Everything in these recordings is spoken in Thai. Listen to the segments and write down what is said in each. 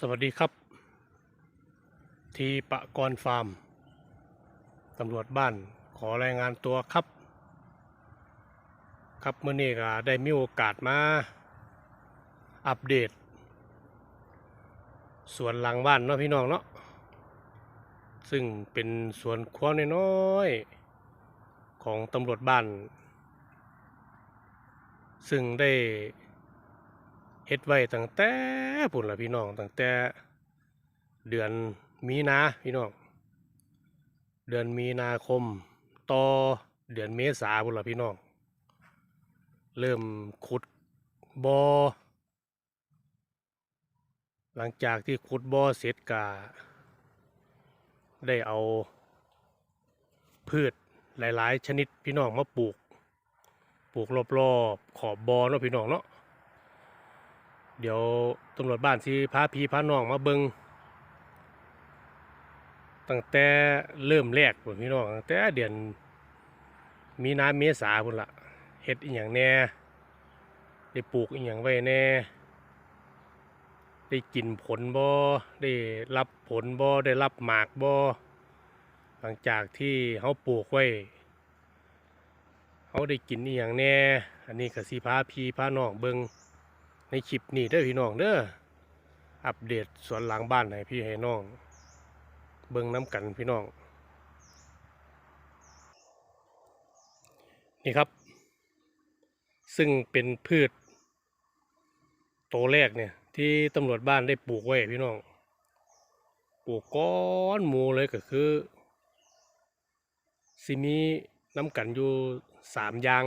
สวัสดีครับ ทีปะกรฟาร์มตำรวจบ้านขอรายงานตัวครับ ครับเมื่อนี้ก็ได้มีโอกาสมา อัปเดต สวนหลังบ้านเนาะพี่น้องเนาะซึ่งเป็นสวนครัวน้อยๆของตำรวจบ้าน ซึ่งได้ เฮ็ดไว้ตั้งแต่ปุ่นละพี่น้องตั้งแต่เดือนมีนาพี่น้องเดือนมีนาคมต่อเดือนเมษาปุ่นละพี่น้อง เริ่มขุดบอ่อหลังจากที่ขุดบ่อเสร็จกาได้เอา พืชหลาย ๆ ชนิดพี่น้องมาปลูก ปลูกรอบๆขอบบ่อเนาะพี่น้องเนาะ เดี๋ยวตำรวจบ้านสิพาพี่พาน้องมาเบิงตั้งแต่เริ่มแรกพี่น้องตั้งแต่เดือนมีนาเมษาพุ่นละเฮ็ดอีหยังแน่ได้ปลูกอีหยังไว้แน่ ได้กินผลบ่ได้รับผลบ่ได้รับหมากบ่หลังจากที่เฮาปลูกไว้เฮาได้กินอีหยังแน่ อันนี้ก็สิพาพี่พาน้องเบิง ในคลิปนี้เด้อพี่น้องเด้ออัปเดตสวนหลังบ้านให้พี่ให้น้อง เบิ่งน้ำกันพี่น้อง นี่ครับ ซึ่งเป็นพืชโตแรกเนี่ย ที่ตำรวจบ้านได้ปลูกไว้พี่น้อง ปลูกก้อนหมูเลยก็คือสิมีน้ำกันอยู่สามอย่าง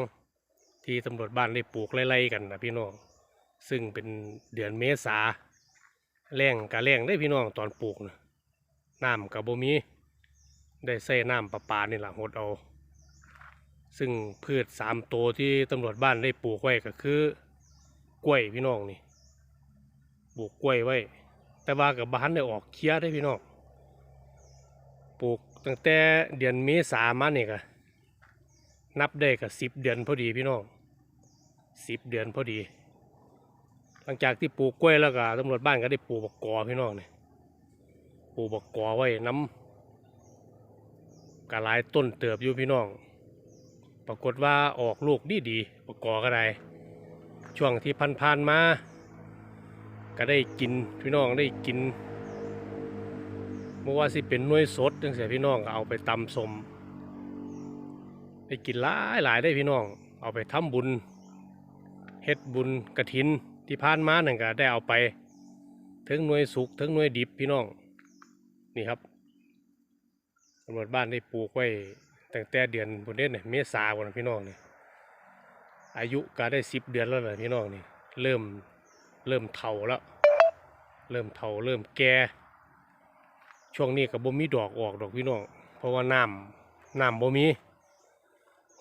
ที่ตำรวจบ้านได้ปลูกไล่ๆกันนะพี่น้อง ซึ่งเป็นเดือนเมษาแรงกะแรงได้พี่น้องตอนปลูกนะน้ำกับบ่มี ได้ใส่น้ำประปานี่แหละหดเอา ซึ่งพืชสามตัวที่ตำรวจบ้านได้ปลูกไว้ก็คือกล้วยพี่น้องนี่ปลูกกล้วยไว้ แต่ว่ากับบ้านได้ออกเคลียได้พี่น้องปลูกตั้งแต่เดือนเมษามาเนี่ยก็นับได้กับสิบเดือนพอดีพี่น้องสิบเดือนพอดี หลังจากที่ปลูกกล้วยแล้วก็ตำรวจบ้านก็ได้ปลูกบักกอพี่น้องเนี่ยปลูกบักกอไว้น้ำกระลายต้นเติบอยู่พี่น้อง ปรากฏว่าออกลูกดีดีบักกอก็ได้ ช่วงที่พันๆมา ก็ได้กินพี่น้องได้กินเมื่อว่าสิเป็นน่วยสดจังเสียพี่น้องก็เอาไปตำสมได้กินหลายหลายได้พี่น้อง เอาไปทำบุญเฮ็ดบุญกระถิน ที่ผ่านมาหนั่นก็ได้เอาไปถึงหน่วยสุกถึงหน่วยดิบพี่น้องนี่ครับตำรวจบ้านได้ปลูกไว้ตั้งแต่เดือนบนเดือนเนี่ยเมษาบนพี่น้องนี่อายุก็ได้สิบเดือนแล้วเลยพี่น้องนี่เริ่มเริ่มเฒ่าแล้ว เริ่มเฒ่าเริ่มแก่ช่วงนี้ก็บ่มีดอกออกดอกพี่น้องเพราะว่าน้ำน้ำบ่มี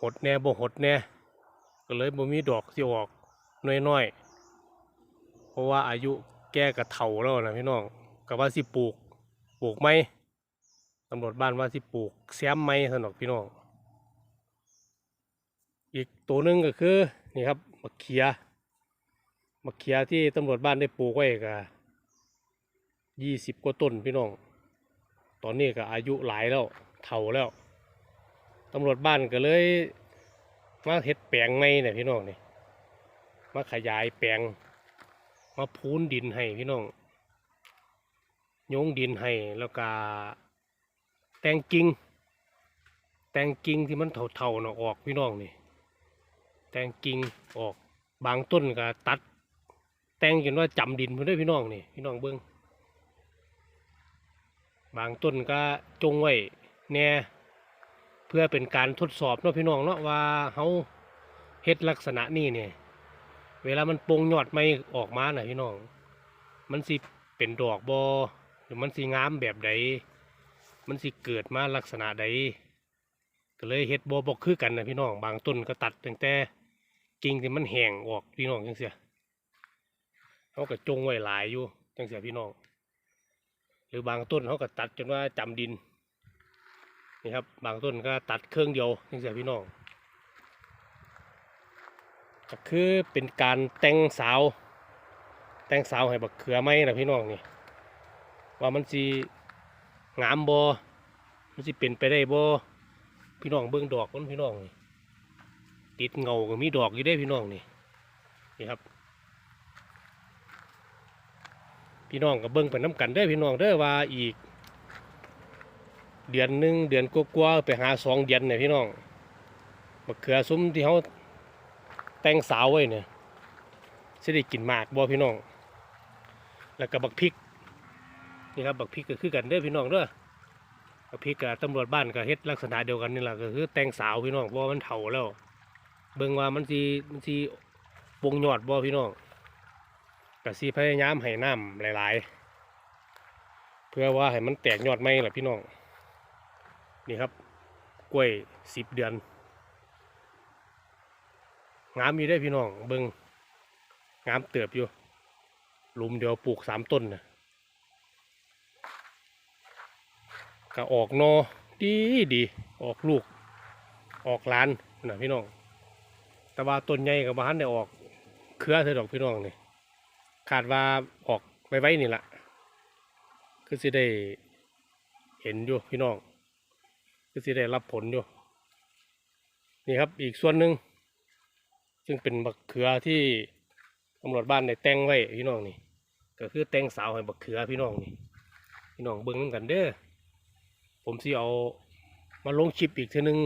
หดแน่บ่หดแน่ก็เลยบ่มีดอกที่ออกน้อยๆ ราะว่าอายุแก่กับเฒ่าแล้วนะพี่น้องก็ว่าสิปลูกปลูกไม้ตำรวจบ้านว่าสิปลูกแซมไม้สนอกพี่น้อง อีกตัวหนึ่งก็คือนี่ครับมะเขียมะเขียที่ตำรวจบ้านได้ปลูกไว้ก็ยี่สิบกว่าต้นพี่น้อง ตอนนี้ก็อายุหลายแล้วเฒ่าแล้วตำรวจบ้านก็เลยมาเฮ็ดแปลงไม้เนี่ยพี่น้องนี่มาขยายแปลง มาพูนดินให้พี่น้องโยงดินให้แล้วก็แตงกิ่งแตงกิ่งที่มันเท่าๆเนาะออกพี่น้องนี่ แตงกิ่งออกบางต้นก็ตัด แตงจนว่าจำดินเพื่นเด้พี่น้องนี่พี่น้องเบิ้งบางต้นก็จงไว้แน่เพื่อเป็นการทดสอบเนาะพี่น้องเนาะว่าเขาเฮ็ดลักษณะนี้เนี่ย เวลามันปงยอดไม่ออกมาหน่ะพี่น้อง มันสิเป็นดอกบอหรือมันสิงามแบบใด มันสิเกิดมาลักษณะใด ก็เลยเฮ็ดบอบกคือกันนะพี่น้อง บางต้นก็ตัดตั้งแต่กิ่งที่มันแห้งออกพี่น้องจังเสียเขาก็จงไว้หลายอยู่จังเสียพี่น้อง หรือบางต้นเขาก็ตัดจนว่าจำดิน นี่ครับ บางต้นก็ตัดเครื่องเดียวจังเสียพี่น้อง ก็คือเป็นการแต่งสาว แต่งสาวให้บักเขือไม้นะพี่น้องนี่ว่ามันสิงามบ่มันสิเป็นไปได้บ่พี่น้องเบิ่งดอกมันพี่น้องนี่ติดเงาก็มีดอกอยู่ได้พี่น้องนี่นี่ครับ พี่น้องก็เบิ่งไปน้กันเด้พี่น้องเด้อว่าอีก เดือนหนึ่งเดือนกว่าๆไปหาสองเดือนเนี่ยพี่น้องมะเขือซุ้มที่เขา แต่งสาวไว้เนี่ยสิได้กินหมากบ่พี่น้อง แล้วก็บักพริกนี่ครับบักพริกก็คือกันเด้อพี่น้องเด้อบักพริกกับตำรวจบ้านก็เฮ็ดลักษณะเดียวกันนี่แหละก็คือแต่งสาวพี่น้องเพราะว่มันเฒ่าแล้ว เบิ่งว่ามันสิมันสิปงยอดบ่พี่น้องก็สิพยายามให้น้ำหลาย ๆ เพื่อว่าให้มันแตกยอดใหม่ล่ะพี่น้องนี่ครับกล้วยสิบเดือน งามอยู่ได้พี่น้องเบิงงามเติบอยู่หลุมเดียวปลูกสามต้นนะก็ออกนอดีดีออกลูก ออกหลานนะพี่น้อง แต่ว่าต้นใหญ่กับบ้านได้ออกเครือเธอดอกพี่น้องนี่ขาดว่าออกไว้ไว้นี่แหละคือสิได้เห็นอยู่พี่น้องก็สิได้รับผลอยู่นี่ครับอีกส่วนหนึ่ง ซึ่งเป็นบักเขือที่ตำรวจบ้านได้แต่งไว้พี่น้องนี่ ก็คือแต่งสาวให้บักเขือพี่น้องนี่ พี่น้องเบิ้งนำกันเด้อ ผมสิเอามาลงคลิปอีกทีนึง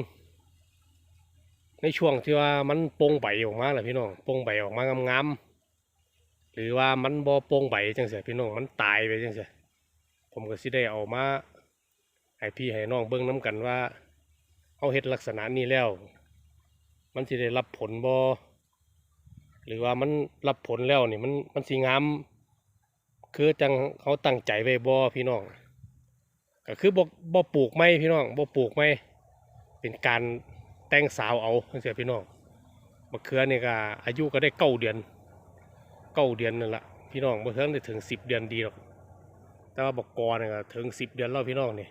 ในช่วงที่ว่ามันโป่งใบออกมาแหละพี่น้องโป่งใบออกมางามๆหรือว่ามันบ่โป่งใบจังเสียพี่น้องมันตายไปจังเสียผมก็สิได้เอามาให้พี่ให้น้องเบิ่งน้กันว่าเอาเฮ็ดลักษณะนี้แล้ว มันสิได้รับผลบ่ หรือว่ามันรับผลแล้วนี่มันมันสิงาม คือจังเขาตั้งใจไว้บ่พี่น้องก็คือบ่บ่ปลูกไม้พี่น้องบ่ปลูกไม้เป็นการแต่งสาวเอาจังซี่พี่น้องมะเขือนี่ก็อายุก็ได้เก้าเดือนเก้าเดือนนั่นละพี่น้องบ่เทิงได้ถึงสิบเดือนดีหรอกแต่ว่าบกกอนี่ก็ถึงสิบเดือนแล้วพี่น้องนี่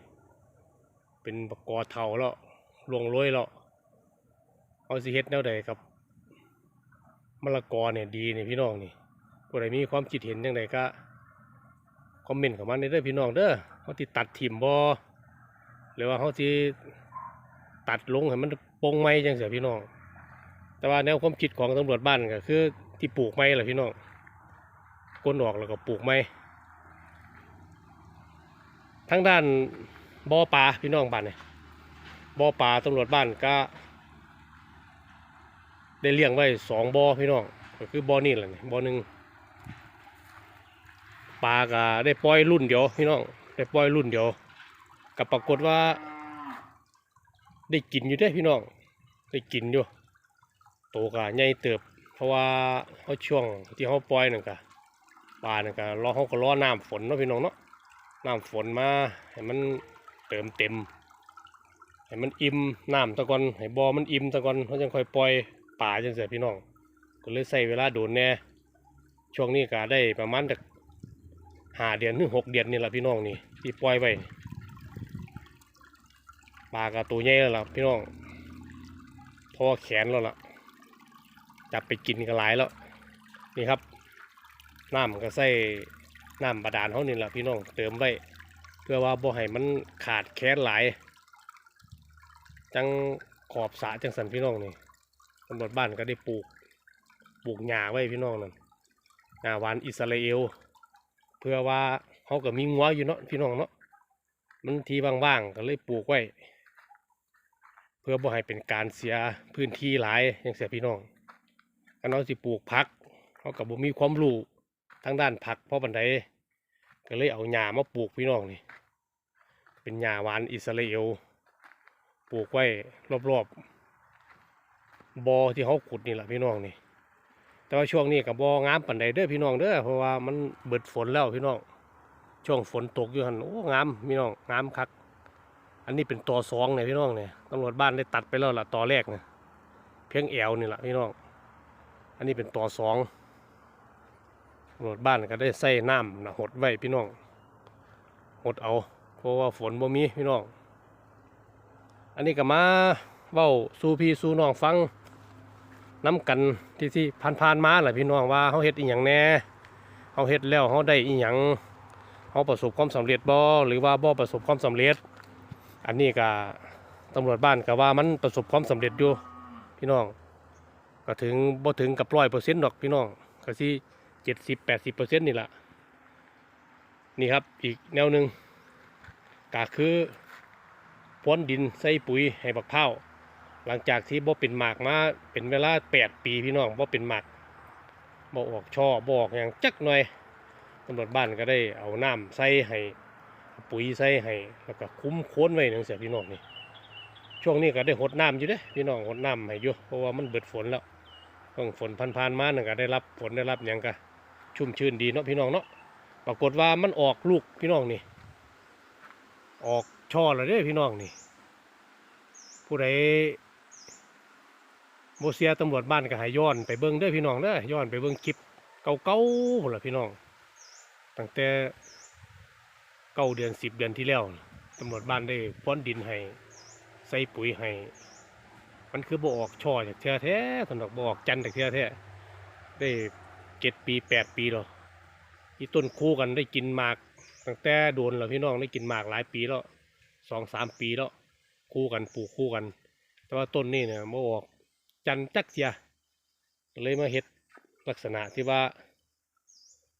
เป็นบกกอเท่าแล้วลวงโรยแล้วเอาสิเฮ็ดแนวใดครับ มะละกอเนี่ยดีเนี่ยพี่น้องนี่ผู้ใดมีความคิดเห็นยังไงก็คอมเมนต์เข้ามาในเด้อพี่น้องเด้อเขาติตัดถิ่มบอหรือว่าเขาที่ตัดลงให้มันโป่งไม้จังเสียพี่น้อง แต่ว่าแนวความคิดของตำรวจบ้านก็คือที่ปลูกไม้แหละพี่น้องก้นออกแล้วก็ปลูกไม้ทั้งด้านบ่อปลาพี่น้องบ้านเนี่ยบ่อปลาตำรวจบ้านก็ ได้เลี้ยงไว้สองบ่อพี่น้องก็คือบ่อนี่แหละบ่อหนึ่งปลาก็ได้ปล่อยรุ่นเดียวพี่น้องได้ปล่อยรุ่นเดียวกับปรากฏว่า ได้กินอยู่ได้พี่น้องได้กินอยู่โตกะใหญ่เติบ เพราะว่าเขาช่วงที่เขาปล่อยนั่นกะปลานั่นกะรอเขาก็รอน้ำฝนเนาะพี่น้องเนาะน้ำฝนมาให้มันเติมเต็มให้มันอิ่มน้ำตะกอนให้บอมันอิ่มตะกอนเขาจึงค่อยปล่อย ป่าจังเสียพี่น้อง ก็เลยใส่เวลาโดนแน่ช่วงนี้ก็ได้ประมาณจากหาเดือนถึงหกเดือนนี่แหละพี่น้องนี่ที่ปล่อยไปปลากระตัวใหญ่แล้วล่ะพี่น้องพอแขนแล้วล่ะจับไปกินกันหลายแล้วนี่ครับน้ำก็ใส่น้ำบาดาลเขานี่แหละพี่น้องเติมไว้เพื่อว่าบ่ให้มันขาดแคลนหลาย จังขอบสระจังสันพี่น้องนี่ ตำรวจบ้านก็ได้ปลูก ปลูกหญ้าไว้พี่น้องนั่นหญ้าหวานอิสราเอล เพื่อว่าเขาก็มีงัวอยู่เนาะพี่น้องเนาะมันทีว่างๆก็เลยปลูกไว้ เพื่อบ่ให้เป็นการเสียพื้นที่หลายอย่างเสียพี่น้องคันเราสิปลูกผักเขากับบ่มีความรู้ทางด้านผักเพราะบันไดก็เลยเอาหญ้ามาปลูกพี่น้องนี่เป็นหญ้าหวานอิสราเอลปลูกไว้รอบๆ บอที่เขาขุดนี่แหละพี่น้องนี่ แต่ว่าช่วงนี้กับบองามปันใดเด้อพี่น้องเด้อเพราะว่ามันเบิดฝนแล้วพี่น้องช่วงฝนตกอยู่หันโอ้งามพี่น้องงามคัก อันนี้เป็นตอสองเนี่ยพี่น้องเนี่ยตำรวจบ้านได้ตัดไปแล้วล่ะตอแรกเนี่ยเพียงแอวนี่แหละพี่น้อง อันนี้เป็นตอสองตำรวจบ้านก็ได้ใส่น้ำนะหดไว้พี่น้องหดเอาเพราะว่าฝนบ่มีพี่น้อง อันนี้ก็มาเว้าสู่พี่สู่น้องฟัง น้ำกันที่ที่ผ่านๆมาแหละพี่น้องว่าเขาเฮ็ดอีหยังแน่เขาเฮ็ดแล้วเขาได้อีหยังเขาประสบความสำเร็จบ่หรือว่าบ่ประสบความสำเร็จ อันนี้ก็ตำรวจบ้านก็ว่ามันประสบความสำเร็จอยู่พี่น้อง ก็ถึงบ่ถึงกับร้อยเปอร์เซ็นต์ดอกพี่น้องก็สิเจ็ดสิบแปดสิบเปอร์เซ็นต์นี่แหละนี่ครับอีกแนวหนึ่งก็คือพ้นดินใส่ปุ๋ยให้บักเผา หลังจากที่บ่เป็นหมากมาเป็นเวลาแปดปีพี่น้องบ่เป็นหมากบ่ออกช่อบ่ออกอย่างจักหน่อยตำรวจบ้านก็ได้เอาน้ำใส่ให้ปุ๋ยใส่ให้แล้วก็คุ้มโค้นไว้หนังเสียพี่น้องนี่ช่วงนี้ก็ได้หดน้ำอยู่เด้พี่น้องหดน้ำให้อยู่เพราะว่ามันเบิดฝนแล้วต้องฝนพันๆมาหนึ่งก็ได้รับฝนได้รับอย่างก็ชุ่มชื่นดีเนาะพี่น้องเนาะปรากฏว่ามันออกลูกพี่น้องนี่ออกช่อแล้วเด้พี่น้องนี่ผู้ใด โมเสียตำรวจบ้านก็ให้ย้อนไปเบิ้งเด้อพี่น้องเด้อย้อนไปเบิ้งคลิปเก่าๆพุ่นละพี่น้องตั้งแต่เก้าเดือนสิบเดือนที่แล้วตำรวจบ้านได้ป้อนดินให้ใส่ปุ๋ยให้มันคือบ่ออกช่อจากเทือแท้สำหรับบ่ออกจันทร์จากเทือแท้ได้เจ็ดปีแปดปีแล้วที่ต้นคู่กันได้กินหมากตั้งแต่โดนแล้วพี่น้องได้กินหมากหลายปีแล้วสองสามปีแล้วคู่กันปลูกคู่กัน แต่ว่าต้นนี่เนี่ยบ่ออก จันทักเสียเลยมาเฮ็ดลักษณะที่ว่า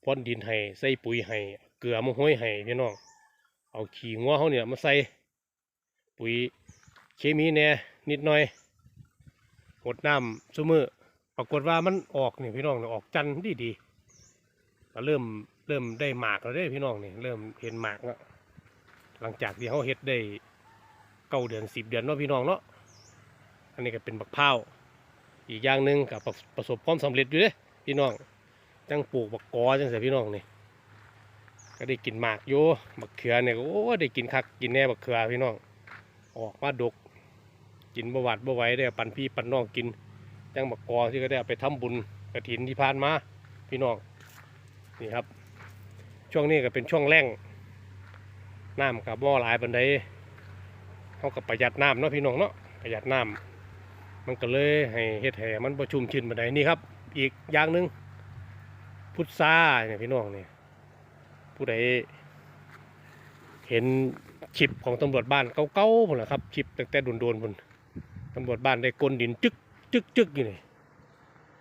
พ่นดินให้ใส่ปุ๋ยให้เกลือมาห้อยให้พี่น้องเอาขี้งัวเขาเนี่ยมาใส่ปุ๋ยเคมีเนี่ยนิดหน่อยหดน้ำซุมือปรากฏว่ามันออกนี่พี่น้องเนี่ยออกจันดีดีๆก็เริ่มเริ่มได้หมากแล้วเด้พี่น้องเนี่เริ่มเห็นหมากแล้วหลังจากที่เขาเฮ็ดได้เก้าเดือนสิบเดือนเนาะพี่น้องเนาะอันนี้ก็เป็นบักพร้า อีกอย่างหนึ่งกับประสบความสำเร็จอยู่เด้พี่น้องจังปลูกบักกอจังเสียพี่น้องนี่ก็ได้กินหมากอยู่บักเขือเนี่ยก็โอ้ได้กินคักกินแน่บักเขือพี่น้อง ออกมาดก กินบหวัดบไหว้ได้ปันพี่ปันน้องกินจังบักกอที่ก็ได้ไปทำบุญกระถินที่ผ่านมาพี่น้องนี่ครับ ช่วงนี้ก็เป็นช่วงแรงน้ำกับบ่อหลายบันไดเขากับประหยัดน้ำเนาะพี่น้องเนาะประหยัดน้ำ มันก็เลยให้เฮ็ดให้มันประชุมชินบันไดนี่ครับ อีกอย่างหนึ่งพุทราเนี่ยพี่น้องเนี่ยผู้ใดเห็นคลิปของตำรวจบ้านเก่าๆพุ่นแหละครับคลิปตั้งแต่โดนๆพุ่นตำรวจบ้านได้กลนดินจึกจึกจึกอยู่นี่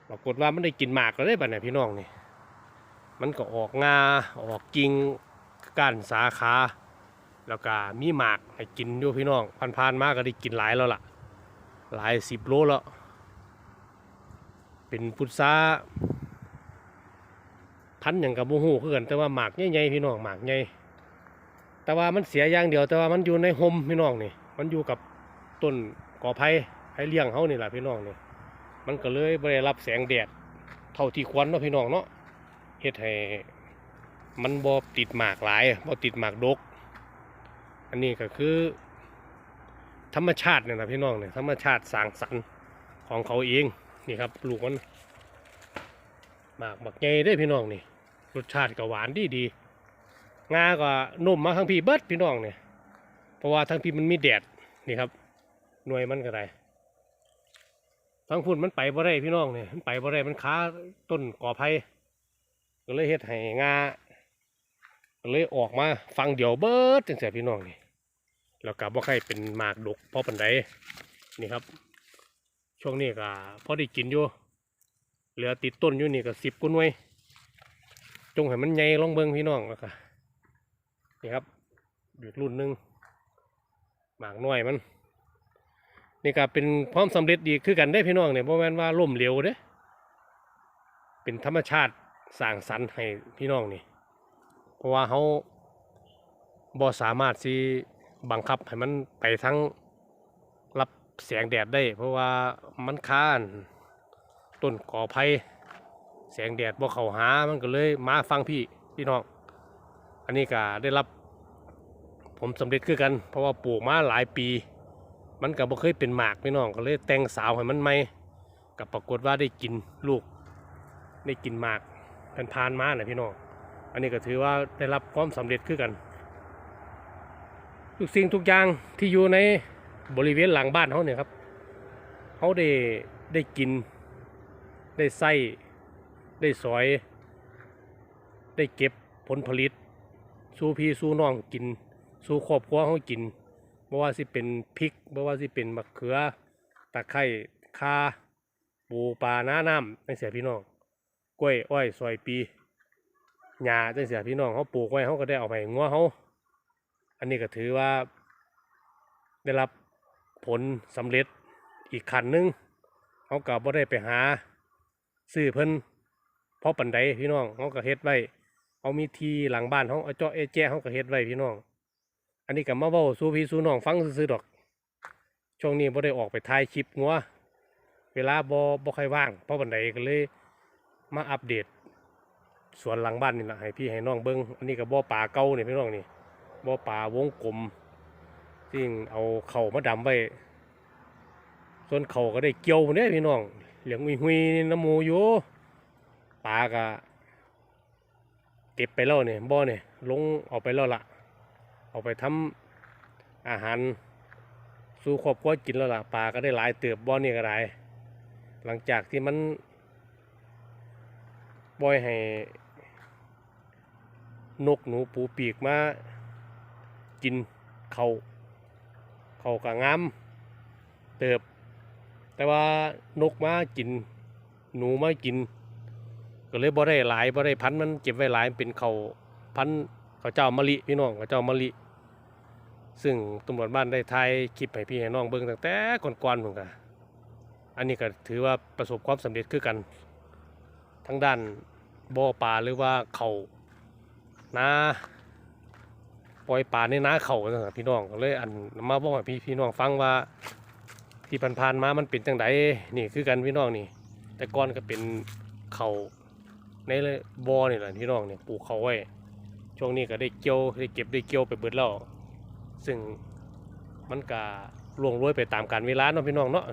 ปรากฏว่ามันได้กินหมากแล้วได้บัดเนี่ยพี่น้องนี่มันก็ออกงาออกกิ่งก้านสาขา แล้วก็มีหมากให้กินอยู่พี่น้องผ่านๆมาก็ได้กินหลายแล้วล่ะ หลายสิบโลแล้ว เป็นพุทราพันอย่างกับโมโหคือกันแต่ว่าหมากใหญ่ๆพี่น้องหมากใหญ่แต่ว่ามันเสียอย่างเดียวแต่ว่ามันอยู่ในโฮมพี่น้องนี่ มันอยู่กับต้นกอไผ่ไผ่เลี้ยงเขานี่แหละพี่น้องนี่มันก็เลยไม่ได้รับแสงแดดเท่าที่ควรเนาะพี่น้องเนาะเฮ็ดให้มันบ่ติดหมากหลายบ่ติดหมากดก อันนี้ก็คือ ธรรมชาติเนี่ยนะพี่น้องเนี่ยธรรมชาติสร้างสรรค์ของเขาเองนี่ครับปลูกมันหมากบักใหญ่ได้พี่น้องนี่รสชาติก็หวานดีดีงาก็นุ่มมาทั้งพี่เบิดพี่น้องเนี่ยเพราะว่าทั้งพี่มันมีแดดนี่ครับหน่วยมันก็ได้ทั้งฝุ่นมันไปบ่ได้พี่น้องเนี่ยมันไปบ่ได้มันค้าต้นกอไผ่ก็เลยเฮ็ดให้งาก็เลยออกมาฟังเดี๋ยวเบิดจังซี่พี่น้องนี่ แล้วก็บ่ใครเป็นหมากดกพอปานใดนี่ครับ ช่วงนี้ก็พอได้กินอยู่เหลือติดต้นอยู่นี่ก็สิบกว่าหน่วยจงให้มันใหญ่ลองเบิ่งพี่น้องแล้วก็นี่ครับอีกรุ่นหนึ่งหมากน้อยมัน นี่ก็เป็นความสำเร็จดีคือกันได้พี่น้องเนี่ยเพราะแม่นว่าล่มเหลวเด้เป็นธรรมชาติสร้างสรรค์ให้พี่น้องนี่ เพราะว่าเขาบ่สามารถสิ บังคับให้มันไปทั้งรับแสงแดดได้ เพราะว่ามันค้านต้นกอไผ่แสงแดดบ่เข้าหามันก็เลยมาฟังพี่พี่น้องอันนี้ก็ได้รับผมสำเร็จคือกัน เพราะว่าปลูกมาหลายปี มันก็บ่เคยเป็นหมากพี่น้องก็เลยแต่งสาวให้มันใหม่กับปรากฏว่าได้กินลูกได้กินหมากกันทานมานะพี่น้องอันนี้ก็ถือว่าได้รับความสำเร็จคือกัน ทุกสิ่งทุกอย่างที่อยู่ในบริเวณหลังบ้านเขาเนี่ยครับเขาได้ได้กิน ได้ใส่ได้สอย ได้เก็บผลผลิต สู้พี่สู้น้องกิน สู้ครอบครัวเขากินบ่ว่าสิเป็นพริกบ่ว่าสิเป็นมะเขือตะไคร้ข่าปูปลาหน้าน้ำจังเสียพี่น้องกล้วยอ้อยซอยปีหญ้าจังเสียพี่น้องเขาปลูกไว้เขาก็ได้เอาไปให้งัวเขา อันนี้ก็ถือว่าได้รับผลสำเร็จอีกขันหนึงเขาก็บ่ได้ไปหาซื้อเพิ่นเพราะปันใดพี่น้องเขาก็เฮ็ดไว้เขามีทีหลังบ้านเขาเอาเจาะเอแจ้เขาก็เฮ็ดไว้พี่น้อง อันนี้ก็มาเว้าสู่พี่สู่น้องฟังซื่อดอก ช่วงนี้บ่ได้ออกไปถ่ายคลิปงัวเวลาบ่บ่ค่อยว่างเพราะปันใดก็เลยมาอัปเดตสวนหลังบ้านนี่แหละให้พี่ให้น้องเบิ่งอันนี้ก็บ่อปลาเก่านี่พี่น้องนี่ บ่อปลาวงกลมซึ่งเอาเข่ามาดำไว้ ส่วนเข่าก็ได้เกี่ยวเนี่ยพี่น้องเหลียงหุยหุยน้ำหมูอยู่ปลากะเก็บไปแล้วเนี่ยบ่อเนี่ยลงเอาไปแล้วล่ะเอาไปทำอาหารสู่ครอบครัวกินแล้วล่ะปลาก็ได้หลายเติบบ่อนี่ก็ได้หลังจากที่มันบ่อยให้นกหนูปูปีกมา กินเขาเขาก็งามเติบ แต่ว่านกมากิน หนูมากิน ก็เลยบ่ได้หลายบ่ได้พันธุ์มันเก็บไว้หลายเป็นเขาพันธุ์เขาเจ้ามะลิพี่น้องเขาเจ้ามะลิซึ่งตำรวจบ้านได้ถ่ายคลิปให้พี่ให้น้องเบิ่งตั้งแต่ก่อนๆผมก็อันนี้ก็ถือว่าประสบความสำเร็จคือกัน ทั้งด้านบ่อปลาหรือว่าเขานา ปล่อยปลาในนาเขาจังซี้พี่น้องก็เลยอันมาบอกให้พี่พี่น้องฟังว่าที่ผ่านๆมามันเป็นจังไดนี่คือกันพี่น้องนี่ แต่ก่อนก็เป็นเขาในบ่อนี่แหละพี่น้องเนี่ยปลูกเขาไว้ ช่วงนี้ก็ได้เกี่ยวได้เก็บได้เกี่ยวไปเบิดแล้วซึ่งมันก็ล่วงโรยไปตามกาลเวลาเนาะพี่น้องเนาะ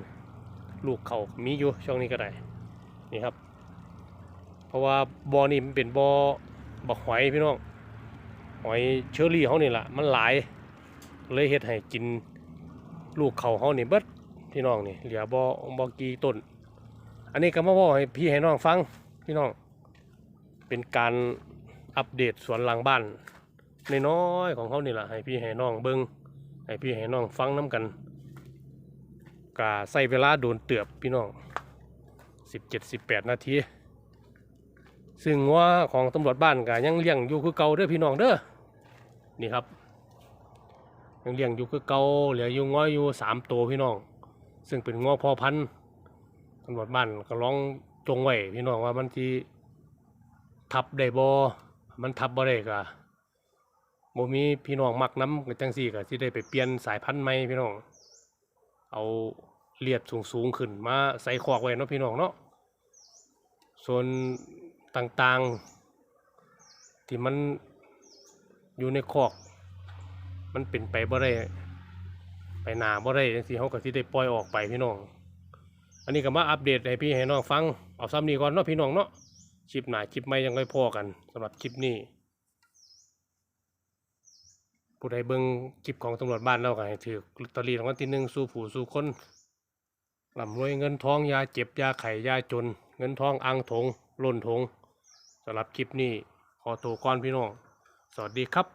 ลูกเขามีอยู่ช่วงนี้ก็ได้นี่ครับ เพราะว่าบ่อนี่มันเป็นบ่อบ่อหอยพี่น้อง หอยเชอรี่เขานี่แหละมันหลาย เลยเฮ็ดให้กินลูกเขาเขานี่เบิดพี่น้องนี่เหลือบ่บ่กี่ต้น อันนี้ก็มาบอกให้พี่ให้น้องฟังพี่น้อง เป็นการอัปเดตสวนหลังบ้านนน้อยของเขานี่แหละให้พี่ให้น้องเบิ่งให้พี่ให้น้องฟังน้กันกะใส่เวลาโดนเตือบพี่น้อง17-18 นาทีซึ่งงัวของตำรวจบ้านก็ยังเลี้ยงอยู่คือเก่าเด้อพี่น้องเด้อ นี่ครับยังเลี้ยงอยู่คือเก่าเหลืออยู่งัวอยู่สามตัวพี่น้อง ซึ่งเป็นงัวพ่อพันธุ์ตำรวจบ้านก็ร้องจงไว้พี่น้องว่ามันที่ทับได้บ่มันทับบ่ได้ก็บ่มีพี่น้องมักน้ำกันจังซี่ก็สิได้ไปเปลี่ยนสายพันธุ์ใหม่พี่น้อง เอาเลียดสูงๆขึ้นมาใส่คอกไว้เนาะพี่น้องเนาะส่วนต่างๆ ที่มัน อยู่ในคอก มันเป็นไปบ่ได้ไปหนาบ่ได้จังซี่เฮาก็สิได้ปล่อยออกไปพี่น้อง อันนี้ก็มาอัปเดตให้พี่ให้น้องฟัง เอาซ้ำนี้ก่อนเนาะพี่น้องเนาะคลิปหน้าคลิปใหม่ยังค่อยพอกันสำหรับคลิปนี้ผู้ใดเบิ่งคลิปของตำรวจบ้านเราก็ให้ถือลอตเตอรี่รางวัลที่หนึ่งสู่ผู้สู่คนร่ำรวยเงินทองยาเจ็บยาไข้ยาจน เงินทองอ่างถงล้นถงสำหรับคลิปนี้ขอตัวก่อนพี่น้อง สวัสดีครับ